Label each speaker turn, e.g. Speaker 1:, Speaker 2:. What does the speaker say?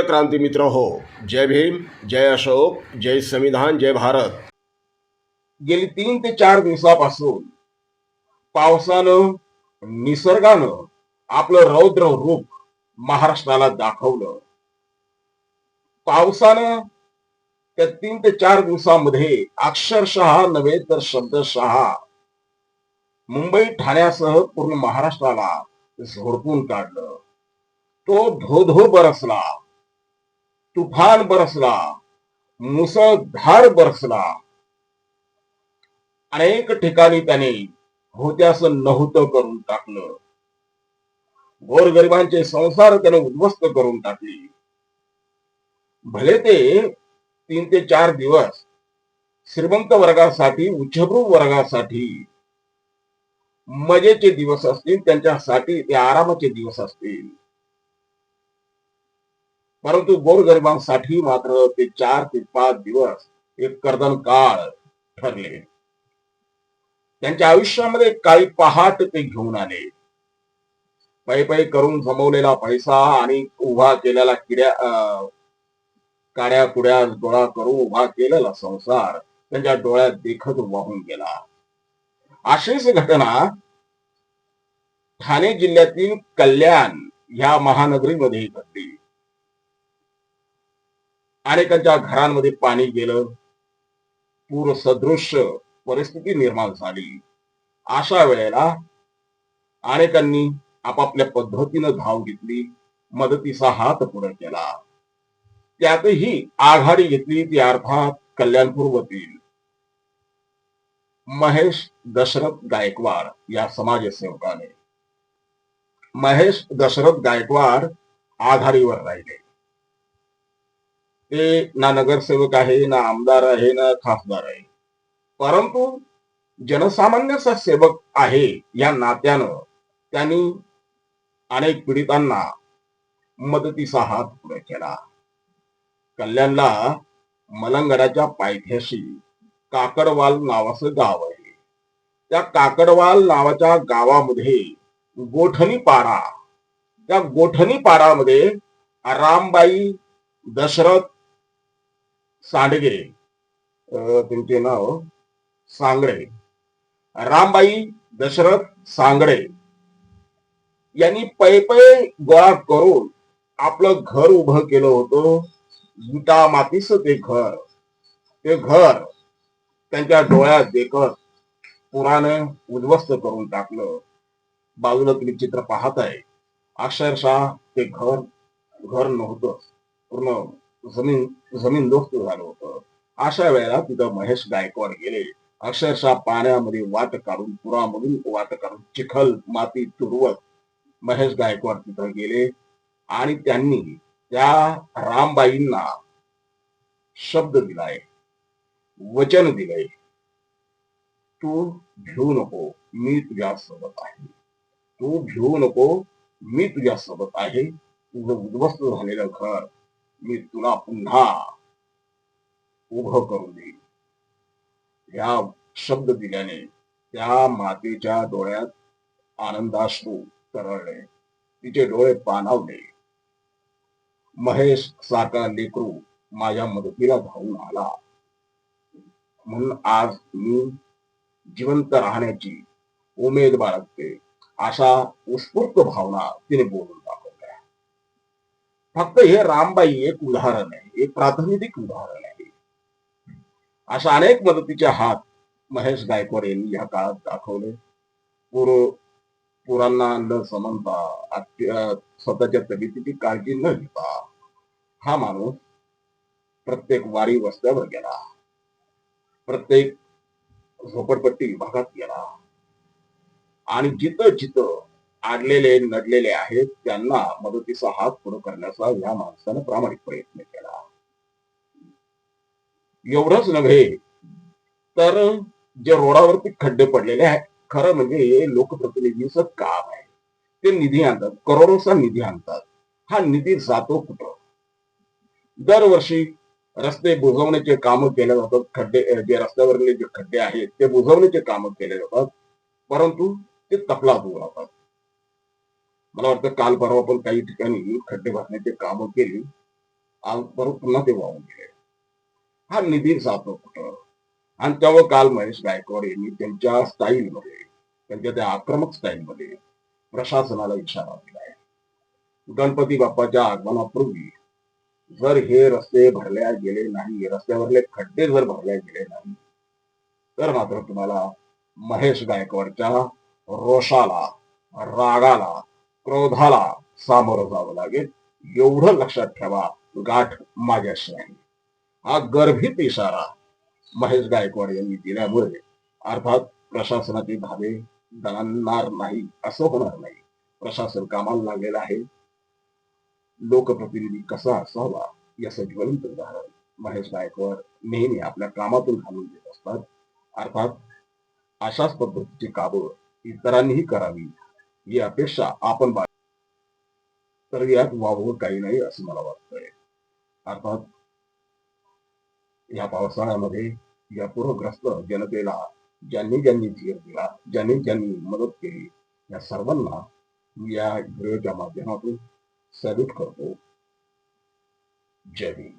Speaker 1: प्रिय क्रांती मित्र हो जय भीम जय अशोक जय संविधान जय भारत. गेली तीन ते चार दिवसापासून पावसानं निसर्गानं आपलं रौद्र रूप महाराष्ट्राला दाखवलं. पावसानं त्या तीन ते चार दिवसामध्ये अक्षरशः नव्हे तर शब्दशः मुंबई ठाण्यासह पूर्ण महाराष्ट्राला झोडपून काढलं. तो धोधो बरसला. तुफान बरसला मुसळधार बरसला. अनेक ठिकाणी त्याने होत्यास नव्हतं करून टाकलं. गोरगरिबांचे संसार त्याने उद्ध्वस्त करून टाकले. भले ते तीन ते चार दिवस श्रीमंत वर्गासाठी उच्चभ्रू वर्गासाठी मजेचे दिवस असतील त्यांच्यासाठी ते आरामाचे दिवस असतील. परंतु गोरगरिबांसाठी मात्र ते चार ते पाच दिवस एक कर्दन काळ ठरले. त्यांच्या आयुष्यामध्ये काही पहाट ते घेऊन आले. पै पै करून जमवलेला पैसा आणि उभा केलेला किड्या काड्या कुड्या गोळा करून उभा केलेला संसार त्यांच्या डोळ्यात देखत वाहून गेला. अशीच घटना ठाणे जिल्ह्यातील कल्याण ह्या महानगरीमध्ये घडली. अनेकांच्या घरांमध्ये पाणी गेलं. पूर सदृश्य परिस्थिती निर्माण झाली. अशा वेळेला अनेकांनी आपापल्या पद्धतीनं धाव घेतली मदतीचा हात पुढे केला. त्यातही आघाडी घेतली ती अर्थात कल्याणपूर वतील महेश दशरथ गायकवाड या समाजसेवकाने. महेश दशरथ गायकवाड आघाडीवर राहिले. ते ना नगरसेवक आहे ना आमदार आहे ना खासदार आहे. परंतु जनसामान्याचा सेवक आहे या नात्यानं त्यांनी अनेक पीडितांना मदतीचा हात पुढे केला. कल्याणला मलंगडाच्या पायथ्याशी काकडवाल नावाचं गाव आहे. त्या काकडवाल नावाच्या गावामध्ये गोठणी पारा त्या गोठणी पारामध्ये रामबाई दशरथ सांडगे अं, त्यांचे नाव? सांगडे रामबाई दशरथ सांगडे यांनी पै पै गोळा करून आपलं घर उभं केलं होतं. विटा मातीच ते घर. ते घर त्यांच्या डोळ्यात देखत पुरानं उद्ध्वस्त करून टाकलं. बाजूला तुम्ही चित्र पाहत आहे अक्षरशः ते घर घर नव्हतं. पूर्ण जमीन जमीन दोस्त झालं होतं. अशा वेळेला तिथं महेश गायकवाड गेले. अक्षरशः पाण्यामध्ये वाट काढून पुरामधून वाट काढून चिखल माती तुरवत महेश गायकवाड तिथं गेले. आणि त्यांनी त्या रामबाईंना शब्द दिलाय वचन दिलंय. तू भिवू नको मी तुझ्या सोबत आहे. तू भिवू नको मी तुझ्या सोबत आहे. तुझं उद्ध्वस्त झालेलं घर मी तुला पुन्हा उभं करून देईन. या शब्द दिल्याने त्या मातेच्या डोळ्यात आनंदाश्रू तरळले. तिचे डोळे पाणावले. महेश सारखा लेकरू माझ्या मदतीला धावून आला. म्हणून आज मी जिवंत राहण्याची उमेद बाळगते अशा उत्स्फूर्त भावना तिने बोलून टाकली. फक्त हे रामबाई एक उदाहरण आहे एक प्रातिनिधिक उदाहरण आहे. अशा अनेक मदतीचे हात महेश गायकवाड यांनी या काळात दाखवले. पूर पुरांना न समजता स्वतःच्या तब्येतीची काळजी न घेता हा माणूस प्रत्येक वारी वस्त्यावर गेला. प्रत्येक झोपडपट्टी विभागात गेला. आणि जिथं जिथं आडलेले नडलेले आहेत. त्यांना मदतीचा हात पुढे करण्याचा या माणसानं प्रामाणिक प्रयत्न केला. एवढंच नव्हे तर जे रोडावरती खड्डे पडलेले आहेत खरं म्हणजे हे लोकप्रतिनिधीचं काम आहे. ते निधी आणतात करोडोचा निधी आणतात. हा निधी जातो कुठं? दरवर्षी रस्ते बुजवण्याचे काम केले जातात खड्डे जे रस्त्यावरले जे खड्डे आहेत ते बुजवण्याचे काम केले जातात. परंतु ते तपला दूर राहतात मला वाटतं काल परवा पण काही ठिकाणी खड्डे भरण्याचे कामं केली. आज परत पुन्हा ते वाहून गेले. हा निधी जातो कुठं? आणि त्यावर काल महेश गायकवाड यांनी त्यांच्या स्टाईलमध्ये त्यांच्या त्या आक्रमक स्टाईलमध्ये प्रशासनाला इशारा दिलाय गणपती बाप्पाच्या आगमनापूर्वी जर हे रस्ते भरल्या गेले नाही रस्त्यावरले खड्डे जर भरल्या गेले नाही तर मात्र तुम्हाला महेश गायकवाडच्या रोषाला रागाला क्रोधाला सामोरं जावं लागेल. एवढं लक्षात ठेवा गाठ माझ्याशी आहे हा गर्भित इशारा महेश गायकवाड यांनी दिल्यामुळे अर्थात प्रशासनाचे धाबे दळणार नाही असं होणार नाही. प्रशासन कामाला लागलेलं आहे. लोकप्रतिनिधी कसा असावा याचं ज्वलंत उदाहरण महेश गायकवाड नेहमी आपल्या कामातून घालून देत असतात. अर्थात अशाच पद्धतीची कामं इतरांनीही करावी ही अपेक्षा आपण तर यात वावगं काही नाही असं मला वाटतंय. अर्थात या पावसाळ्यामध्ये या पूरग्रस्त जनतेला ज्यांनी ज्यांनी धीर दिला ज्यांनी ज्यांनी मदत केली या सर्वांना मी या व्हिडिओच्या माध्यमातून सॅल्यूट करतो. जय भीम.